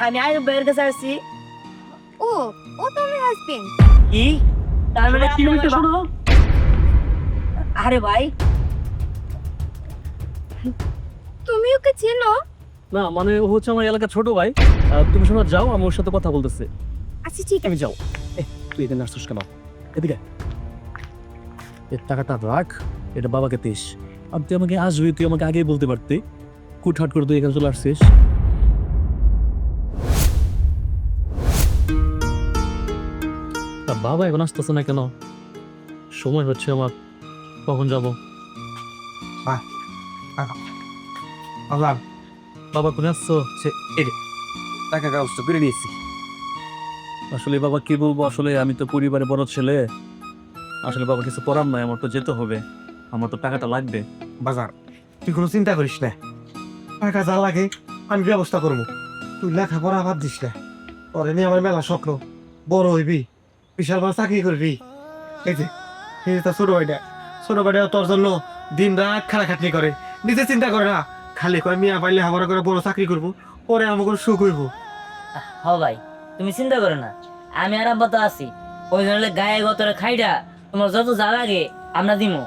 আমি আয়ুব ভাইয়ের কাছে আসছি। ও ও তো আমার হাজবেন্ড কি? তার মানে আমার বা- শোনো। আরে ভাই। তুমি ওকে চেনো? না মানে ও হচ্ছে আমার এলাকার ছোট ভাই। তুমি শোনো যাও আমি ওর সাথে কথা বলতেছি। আচ্ছা ঠিক আছে। তুমি যাও। এ তুই এখানে আসছিস কেন? এদিকে। এর টাকাটা রাখ এটা বাবাকে দিস। আর তুই আমাকে আসবি তুই আমাকে আগেই বলতে পারতি। কুটহাট করে তুই এখানে চলে আসছিস। তা বাবা এখন আসতেছে না কেন? সময় হচ্ছে আমার। কখন যাব? বাবা কোনে আসছো? সে এই টাকা করে নিয়েছি আসলে বাবা কি বলব? আসলে আমি তো পরিবারে বড় ছেলে। আসলে বাবা কিছু করার নাই আমার তো যেতে হবে। আমার তো টাকাটা লাগবে। বাজার তুই কোনো চিন্তা করিস না। টাকা যা লাগে আমি ব্যবস্থা করব। তুই লেখাপড়া বাদ দিস না। পরে নিয়ে আমার মেলা স্বপ্ন। বড় হইবি। বিশাল বড় চাকরি করবি। এই যে এই যে তোর ছোট ভাইটা। ছোট ভাইটা তোর জন্য দিন রাত খাটাখাটনি করে। নিজে চিন্তা করে না খালি কয় মিয়া পাইলে লেখাপড়া করে বড় চাকরি করব পরে আমাকে সুখ হইব। হ ভাই তুমি চিন্তা করো না। আমি আর আব্বা তো আছি। ওই জন্য গায়ে গতরে খাইডা তোমার যত যা লাগে আমরা দিমু।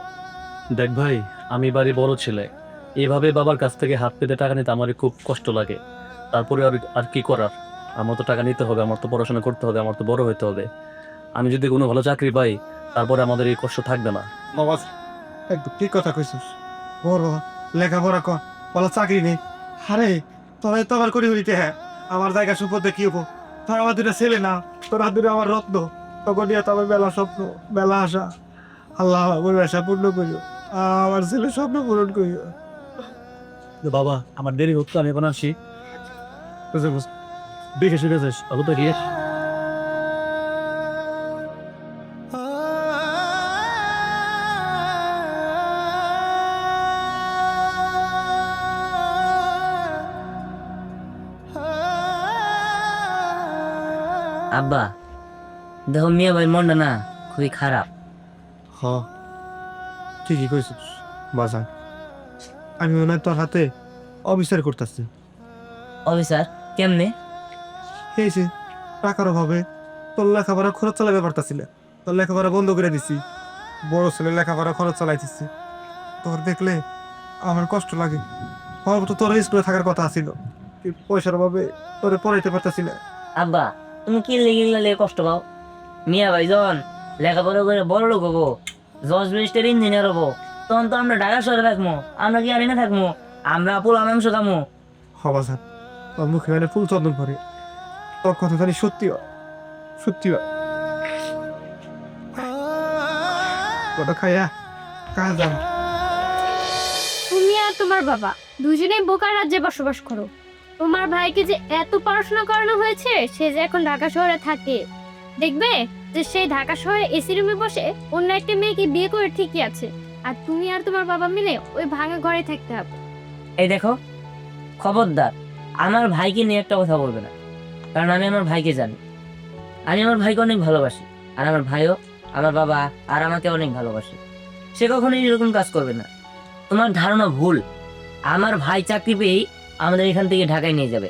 দেখ ভাই আমি বাড়ি বড় ছেলে। এভাবে বাবার কাছ থেকে হাত পেতে টাকা নিতে আমার খুব কষ্ট লাগে। তারপরে আর আর কি করার? আমার তো টাকা নিতে হবে আমার তো পড়াশোনা করতে হবে আমার তো বড় হতে হবে। আমি যদি কোনো ভালো চাকরি পাই তারপরে আমাদের এই কষ্ট থাকবে না। বাবা একদম ঠিক কথা কইছিস। বড় লেখাপড়া কর বলো চাকরি নেই। আরে তোরা তো আবার করি হইতে হ্যাঁ। আমার জায়গা সম্পদে কি হব? তোর আমার দুটা ছেলে না তোর হাত দুটো আমার রত্ন। তখন নিয়ে তো আমার বেলা স্বপ্ন বেলা আশা। আল্লাহ আমার আশা পূর্ণ করিও আমার ছেলে স্বপ্ন পূরণ করিও। বাবা আমার দেরি হচ্ছে আমি এখন আসি। বুঝে বুঝ দেখে শুনে যাস ভালো আব্বা দেখো মিয়া ভাই মনটা না খুবই খারাপ। হ ঠিকই কইছিস বাজার আমি মনে হয় তোর হাতে অবিচার করতেছি। অফিসার কেমনে? এই যে টাকার অভাবে তোর লেখাপড়া খরচ চালাতে পারতাছিল। তোর লেখাপড়া বন্ধ করে দিছি। বড় ছেলে লেখাপড়া খরচ চালাইতেছি। তোর দেখলে আমার কষ্ট লাগে। আমার তো তোর স্কুলে থাকার কথা আছিল। পয়সার অভাবে তোরে পড়াইতে পারতাছি না আব্বা তুমি কি লেগে গেলে কষ্ট পাও? মিয়া ভাই যখন লেখাপড়া করে বড় লোক হব জজ ব্যারিস্টার ইঞ্জিনিয়ার হব। তখন তো আমরা ঢাকা শহরে থাকব আমরা কি আর এনে থাকব আমরা পোলা মাংস খামো। হবা স্যার তোর মুখে মানে ফুল চন্দন করে তোর কথা জানি সত্যি সত্যি কত খাইয়া কাজ যাও তুমি আর তোমার বাবা দুজনেই বোকার রাজ্যে বসবাস করো। তোমার ভাইকে যে এত পড়াশোনা করানো হয়েছে, সে যে এখন ঢাকা শহরে থাকে। দেখবে যে সেই ঢাকা শহরে এসি রুমে বসে অন্য একটা মেয়েকে বিয়ে করে ঠিকই আছে। আর তুমি আর তোমার বাবা মিলে ওই ভাঙা ঘরে থাকতে হবে। এই দেখো, খবরদার, আমার ভাইকে নিয়ে একটা কথা বলবে না। কারণ আমি আমার ভাইকে জানি। আমি আমার ভাইকে অনেক ভালোবাসি। আর আমার ভাইও, আমার বাবা আর আমাকে অনেক ভালোবাসে। সে কখনোই এরকম কাজ করবে না। তোমার ধারণা ভুল। আমার ভাই চাকরি পেয়েই আমাদের এখান থেকে ঢাকায় নিয়ে যাবে।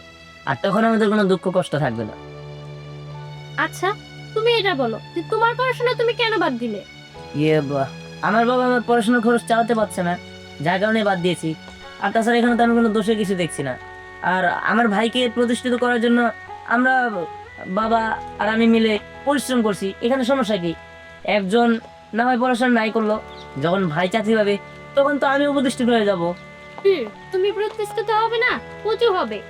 আর তখন আমাদের কোনো দুঃখ কষ্ট থাকবে না। আচ্ছা তুমি এটা বলো যে তোমার পড়াশোনা তুমি কেন বাদ দিলে? ইয়ে আমার বাবা আমার পড়াশোনার খরচ চালাতে পারছে না যার কারণে বাদ দিয়েছি। আর তাছাড়া এখানে তো আমি কোনো দোষের কিছু দেখছি না। আর আমার ভাইকে প্রতিষ্ঠিত করার জন্য আমরা বাবা আর আমি মিলে পরিশ্রম করছি। এখানে সমস্যা কি? একজন না হয় পড়াশোনা নাই করল যখন ভাই চাকরি পাবে তখন তো আমি প্রতিষ্ঠিত হয়ে যাব। হুম তুমি প্রতিষ্ঠিত হবে না উঁচু হবে।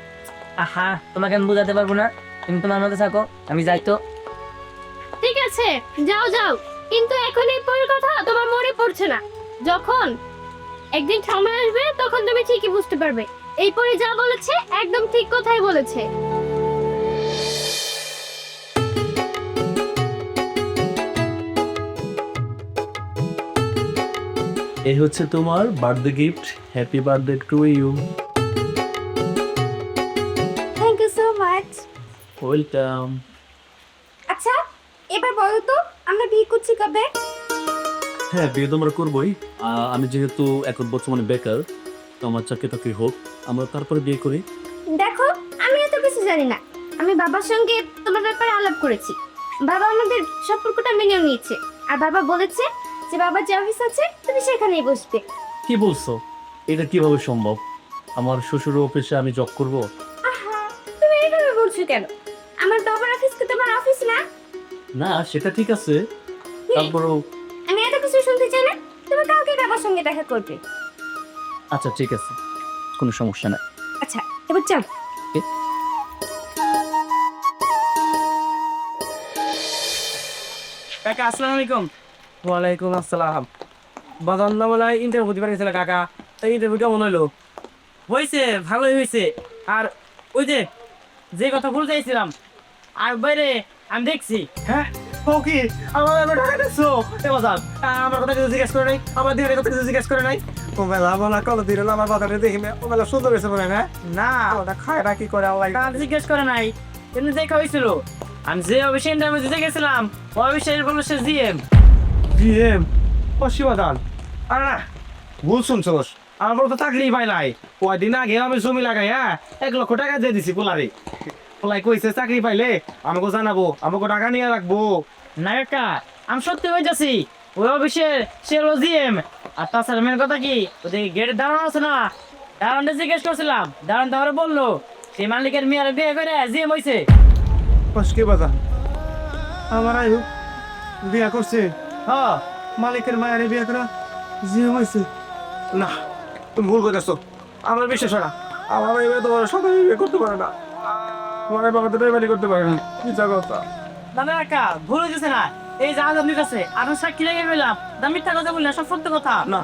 আহা তোমাকে আমি বোঝাতে পারব না। তুমি তোমার থাকো আমি যাই তো। ঠিক আছে যাও যাও। কিন্তু এখন এই পরের কথা তোমার মনে পড়ছে না। যখন একদিন সময় আসবে তখন তুমি ঠিকই বুঝতে পারবে। এই পরে যা বলেছে একদম ঠিক কথাই বলেছে। এই হচ্ছে তোমার birthday gift. Happy birthday to you thank you so much welcome আচ্ছা এবার বলো তো আমরা বিয়ে করছি কবে? হ্যাঁ বিয়ে তো আমরা করবোই। আমি যেহেতু এখন বর্তমানে বেকার তো আমার চাকরি টাকরি হোক আমরা তারপরে বিয়ে করি। দেখো আমি এত কিছু জানি না। আমি বাবার সঙ্গে তোমার ব্যাপারে আলাপ করেছি। বাবা আমাদের সম্পর্কটা মেনে নিয়েছে। আর বাবা বলেছে যে বাবার যে অফিস আছে তুমি সেখানেই বসবে। কি বলছো? এটা কীভাবে সম্ভব? আমার শ্বশুর অফিসে আমি জব করব? আহা তুমি এইভাবে বলছো কেন? আমার বাবার অফিস কি তোমার অফিস না। না সেটা ঠিক আছে। তারপরেও আমি এত কিছু শুনতে চাই না তুমি কালকে বাবার সঙ্গে দেখা করবে। আচ্ছা ঠিক আছে। কোনো সমস্যা নাই। আচ্ছা এবার চল কাকা আসসালামু আলাইকুম। ওয়ালাইকুম আসসালাম। বাজার না বলে ইন্টারভিউ দিতে পারিছিল কাকা। এই ইন্টারভিউ কেমন হইল? হয়েছে ভালোই হয়েছে আর ওই যে যে কথা বলতে চাইছিলাম আর বাইরে আমি দেখছি। হ্যাঁ? আমার এবার ঢাকা দেখছ এ বাজার আমার কথা কিছু জিজ্ঞেস করে নাই? আমার দিকে কথা কিছু জিজ্ঞেস করে নাই? ও মেলা বলা কল দিল আমার বাজারে দেখি ও মেলা সুন্দর হয়েছে বলে না? না। ওটা খায় না কি করে আল্লাহ? জিজ্ঞেস করে নাই? এমনি দেখা হয়েছিল আমি যে অফিসে ইন্টারভিউ দিতে গেছিলাম অফিসের বলল সে জিএম। বিএম অসীমাদান আর না ভুল শুনছোস আমার তো চাকরি পাই নাই কয়দিন আগে আমি জমি লাগাই হ্যাঁ এক লক্ষ টাকা দিয়ে দিছি পোলারে পোলাই কইছে চাকরি পাইলে আমাকে জানাব আমাকে টাকা নিয়ে রাখব না কাকা আমি সত্যি হয়ে যাচ্ছি ওই অফিসের সে জিএম আর তাছাড়া মেন কথা কি ওদের গেটে দাঁড়ানো আছে না দাঁড়ানটা জিজ্ঞেস করছিলাম দাঁড়ান তাহলে বলল সেই মালিকের মেয়ের বিয়ে করে জিএম হয়েছে ফসকে বাজা আমার আয়ু বিয়া করছে হ্যাঁ মালিকের মায়ের বিয়া করা জিএম হয়েছে। না তুমি ভুল করেছ আমার বিশ্বাস হয় না। আমার এই তোমার সবাই বিয়ে করতে পারে না। আমার বাবা তো ড্রাইভারি করতে পারে না। কি কথা। না না কাকা ভুল হয়েছে না। এই যে আজ আপনি কাছে আরও সাক্ষী লেগে গেলাম দাম মিথ্যা কথা বললেন সব সত্য কথা। না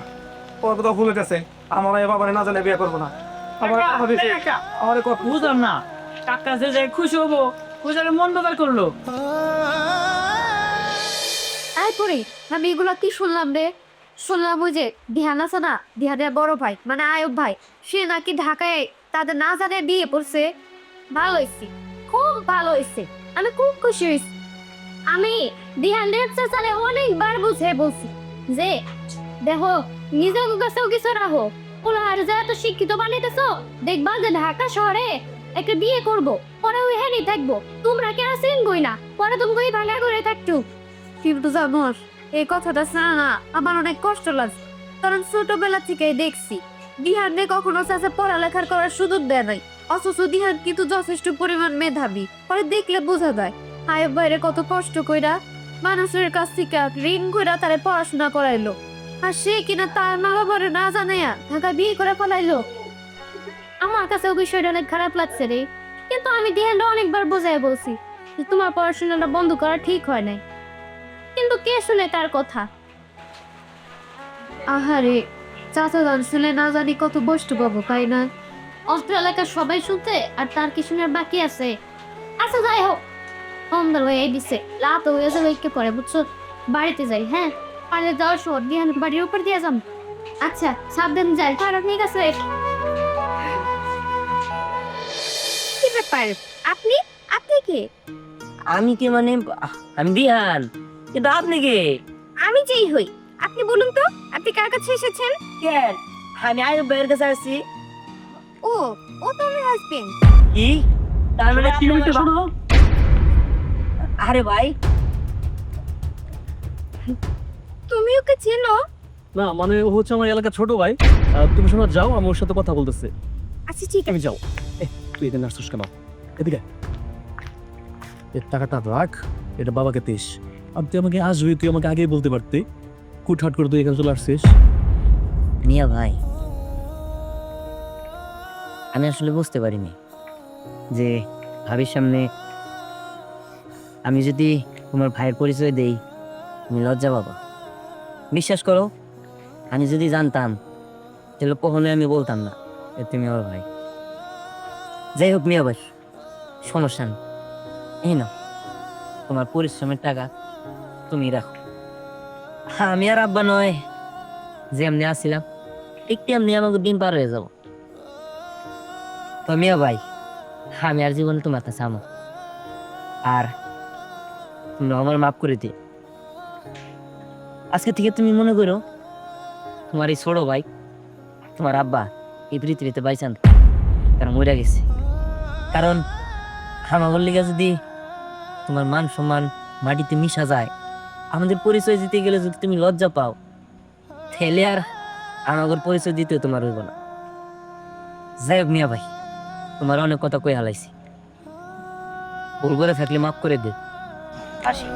ওর কথা ভুল হইতেছে। আমার এই বাবারে না জানে বিয়ে করব না। আমার আমার কথা বুঝলাম না। কাকা যে যে খুশি হব খুশি মন বদল করল। পরে আমি এগুলো কি শুনলাম রে? শুনলাম ওই যে ধ্যান আছে না? ধ্যানের বড় ভাই মানে আয়ব ভাই, সে নাকি ঢাকায় তাদের না জানে বিয়ে পড়ছে ভালো হয়েছে খুব ভালো হয়েছে আমি খুব খুশি হয়েছি আমি ধ্যানের চাচালে অনেকবার বুঝে বলছি যে, দেখো, নিজের কাছেও কিছু রাখো। ওলা আর যা তো শিক্ষিত বানাইতেছো, দেখবা যে ঢাকা শহরে একটা বিয়ে করব, পরে ওই হ্যানি থাকব। তোমরা কে আসেন গই না? পরে তুমি ভাঙা করে থাকতো। কিন্তু জানোস, এই কথাটা না আমার অনেক কষ্ট লাগছে। কারণ ছোটবেলা থেকেই দেখছি দিহানকে কখনো চাচা পড়ালেখার করার সুযোগ দেয় নাই। অথচ দিহান কিন্তু যথেষ্ট পরিমাণ মেধাবী, পরে দেখলে বোঝা যায় আয় বাইরে কত কষ্ট কইরা মানুষের কাছ থেকে ঋণ কইরা তারে পড়াশোনা করাইলো। আর সে কিনা তার মা বাবার না জানাইয়া ঢাকা বিয়ে করে ফেলাইলো। আমার কাছে ওই বিষয়টা অনেক খারাপ লাগছে রে, কিন্তু আমি দিহানটা অনেকবার বোঝাই বলছি তোমার পড়াশোনাটা বন্ধ করা ঠিক হয় নাই। কিন্তু কে শুনে তার কথা? আহারে চাচা গান শুনে না জানি কত বস্তু পাবো তাই না? অস্ত্র এলাকার সবাই শুনতে আর তার কি শুনে বাকি আছে? আচ্ছা যাই হোক। সন্ধ্যা হয়ে দিছে। রাত হয়ে যাবে কে পরে বুঝছ? বাড়িতে যাই হ্যাঁ? পারে যাওয়ার সময় দিয়ে বাড়ির উপর দিয়ে যাম। আচ্ছা সাবধান যাই। আর ঠিক আছে। কি ব্যাপার? আপনি? আপনি কে? আমি কি মানে? আমি বিহান। কিন্তু আপনি কে? আমি যেই হই। আপনি বলুন তো আপনি কার কাছে এসেছেন? কেন? আমি আয়ুব ভাইয়ের কাছে আসছি। ও ও তো আমার হাজবেন্ড কি? তার মানে কি হইতে শোনো। আরে ভাই। তুমি ওকে চেনো? না মানে ও হচ্ছে আমার এলাকার ছোট ভাই। তুমি শোনো যাও আমি ওর সাথে কথা বলতেছি। আচ্ছা ঠিক আমি যাও। এ তুই এখানে আসছিস কেন? এদিকে। এর টাকাটা রাখ। এটা বাবাকে দিস। তুই আমাকে আসবি, তুই আমাকে আগেই বলতে পারতি। কুটহাট করে তুই এখানে চলে আসছিস। মিয়া ভাই, আমি আসলে বুঝতে পারিনি যে ভাবির সামনে আমি যদি তোমার ভাইয়ের পরিচয় দেই, তুমি লজ্জা পাবা। বিশ্বাস করো, আমি যদি জানতাম, তাহলে কখনোই আমি বলতাম না যে তুমি আমার ভাই। যাই হোক মিয়া ভাই, সমস্যা নেই। এই নাও। তোমার পরিশ্রমের টাকা তুমি রাখো। আমি আর আব্বা নয় যে এমনি আসছিলাম একটু এমনি আমাকে দিন পার হয়ে যাব। তো মিয়া ভাই, আমি আর জীবনে তোমার কাছে আমো। আর তুমি আমার মাফ করে দিও। আজকে থেকে তুমি মনে করো, তোমার এই ছোট ভাই, তোমার আব্বা এই পৃথিবীতে বাইচান কারণ মরে গেছে। কারণ আমাদের লিগে যদি তোমার মান সম্মান মাটিতে মিশা যায়। আমাদের পরিচয় দিতে গেলে যদি তুমি লজ্জা পাও ঠেলে আর আমাদের পরিচয় দিতে তোমার হইব না। যাই হোক মিয়া ভাই, তোমার অনেক কথা কই হালাইছি ভুল করে থাকলে মাফ করে দে। আসি।